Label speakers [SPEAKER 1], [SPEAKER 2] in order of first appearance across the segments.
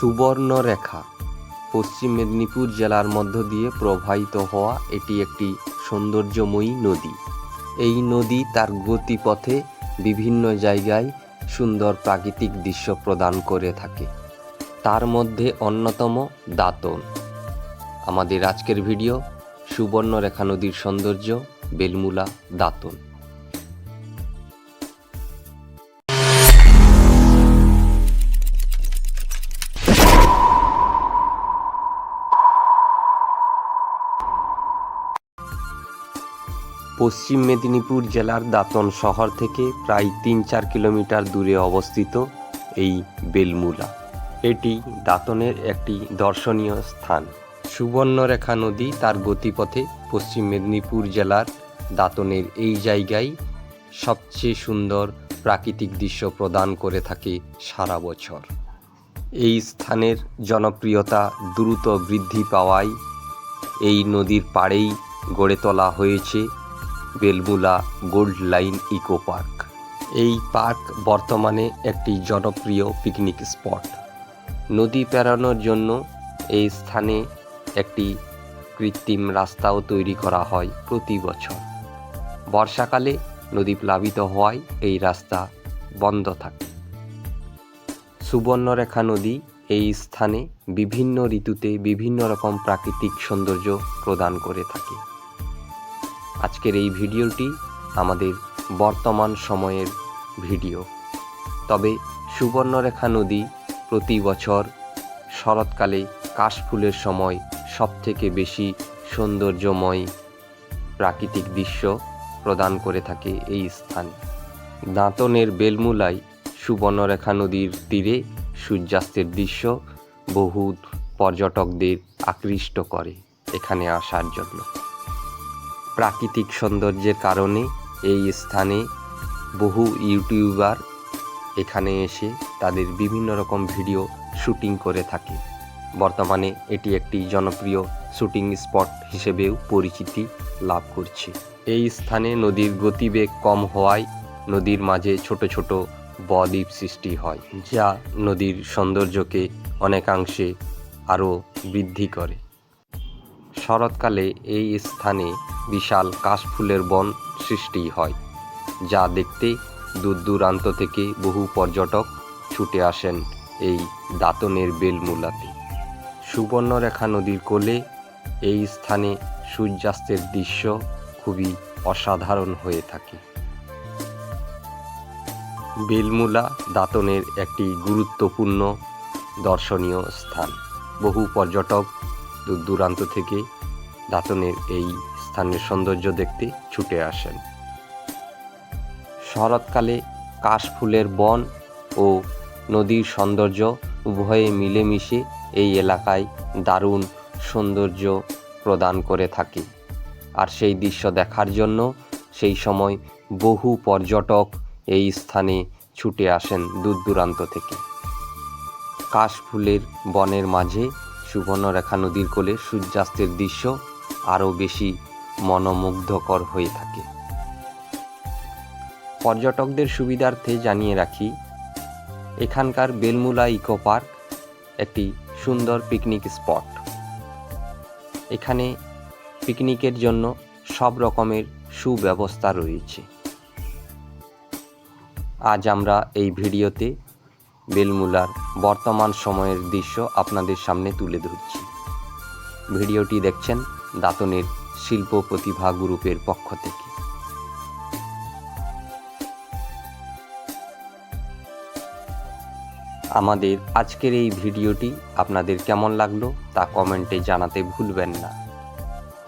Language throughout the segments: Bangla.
[SPEAKER 1] সুবর্ণরেখা, পশ্চিম মেদিনীপুর জেলার মধ্য দিয়ে প্রবাহিত হওয়া এটি একটি সৌন্দর্যময়ী নদী। এই নদী তার গতিপথে বিভিন্ন জায়গায় সুন্দর প্রাকৃতিক দৃশ্য প্রদান করে থাকে। তার মধ্যে অন্যতম দাঁতন। আমাদের আজকের ভিডিও সুবর্ণরেখা নদীর সৌন্দর্য, বেলমুলা, দাঁতন। পশ্চিম মেদিনীপুর জেলার দাঁতন শহর থেকে প্রায় তিন চার কিলোমিটার দূরে অবস্থিত এই বেলমুলা। এটি দাঁতনের একটি দর্শনীয় স্থান। সুবর্ণরেখা নদী তার গতিপথে পশ্চিম মেদিনীপুর জেলার দাঁতনের এই জায়গায় সবচেয়ে সুন্দর প্রাকৃতিক দৃশ্য প্রদান করে থাকে সারা বছর। এই স্থানের জনপ্রিয়তা দ্রুত বৃদ্ধি পাওয়ায় এই নদীর পাড়েই গড়ে তোলা হয়েছে Belmula gold line eco park. এই পার্ক বর্তমানে একটি জনপ্রিয় পিকনিক স্পট। নদী পেরানোর জন্য এই স্থানে একটি কৃত্রিম রাস্তাও তৈরি করা হয় প্রতি বছর। বর্ষাকালে নদী প্লাবিত হওয়ায় এই রাস্তা বন্ধ থাকে। সুবর্ণরেখা নদী এই স্থানে বিভিন্ন ঋতুতে বিভিন্ন রকম প্রাকৃতিক সৌন্দর্য প্রদান করে থাকে। আজকের এই ভিডিওটি আমাদের বর্তমান সময়ের ভিডিও। তবে সুবর্ণরেখা নদী প্রতি বছর শরৎকালে কাশফুলের সময় সবথেকে বেশি সৌন্দর্যময় প্রাকৃতিক দৃশ্য প্রদান করে থাকে এই স্থানে। দাঁতনের বেলমুলায় সুবর্ণরেখা নদীর তীরে সূর্যাস্তের দৃশ্য বহু পর্যটকদের আকৃষ্ট করে এখানে আসার জন্য। প্রাকৃতিক সৌন্দর্যের কারণে এই স্থানে বহু ইউটিউবার এখানে এসে তাদের বিভিন্ন রকম ভিডিও শুটিং করে থাকে। বর্তমানে এটি একটি জনপ্রিয় শুটিং স্পট হিসেবেও পরিচিতি লাভ করছে। এই স্থানে নদীর গতিবেগ কম হওয়ায় নদীর মাঝে ছোট ছোট বদ্বীপ সৃষ্টি হয়, যা নদীর সৌন্দর্যকে অনেকাংশে আরও বৃদ্ধি করে। শরৎকালে এই স্থানে বিশাল কাশফুলের বন সৃষ্টি হয়, যা দেখতে দূর দূরান্ত থেকে বহু পর্যটক ছুটে আসেন এই দাঁতনের বেলমুলাতে। সুবর্ণরেখা নদীর কোলে এই স্থানে সূর্যাস্তের দৃশ্য খুবই অসাধারণ হয়ে থাকে। বেলমুলা দাঁতনের একটি গুরুত্বপূর্ণ দর্শনীয় স্থান। বহু পর্যটক দূর দূরান্ত থেকে দাঁতনের এই স্থানের সৌন্দর্য দেখতে ছুটে আসেন। শরৎকালে কাশফুলের বন ও নদীর সৌন্দর্য উভয়ে মিলেমিশে এই এলাকায় দারুণ সৌন্দর্য প্রদান করে থাকে। আর সেই দৃশ্য দেখার জন্য সেই সময় বহু পর্যটক এই স্থানে ছুটে আসেন দূর দূরান্ত থেকে। কাশফুলের বনের মাঝে সুবর্ণরেখা নদীর কোলে সূর্যাস্তের দৃশ্য আরও বেশি মনোমুগ্ধকর হয়ে থাকে। পর্যটকদের সুবিধার্থে জানিয়ে রাখি, এখানকার বেলমুলা ইকো পার্ক একটি সুন্দর পিকনিক স্পট। এখানে পিকনিকের জন্য সব রকমের সুব্যবস্থা রয়েছে। আজ আমরা এই ভিডিওতে বেলমুলার বর্তমান সময়ের দৃশ্য আপনাদের সামনে তুলে ধরছি। ভিডিওটি দেখছেন দাতনের শিল্প প্রতিভা গ্রুপের পক্ষ থেকে। আমাদের আজকের এই ভিডিওটি আপনাদের কেমন লাগল তা কমেন্টে জানাতে ভুলবেন না।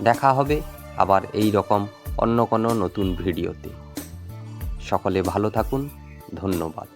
[SPEAKER 1] দেখা হবে আবার এই রকম অন্য কোনো নতুন ভিডিওতে। সকলে ভালো থাকুন, ধন্যবাদ।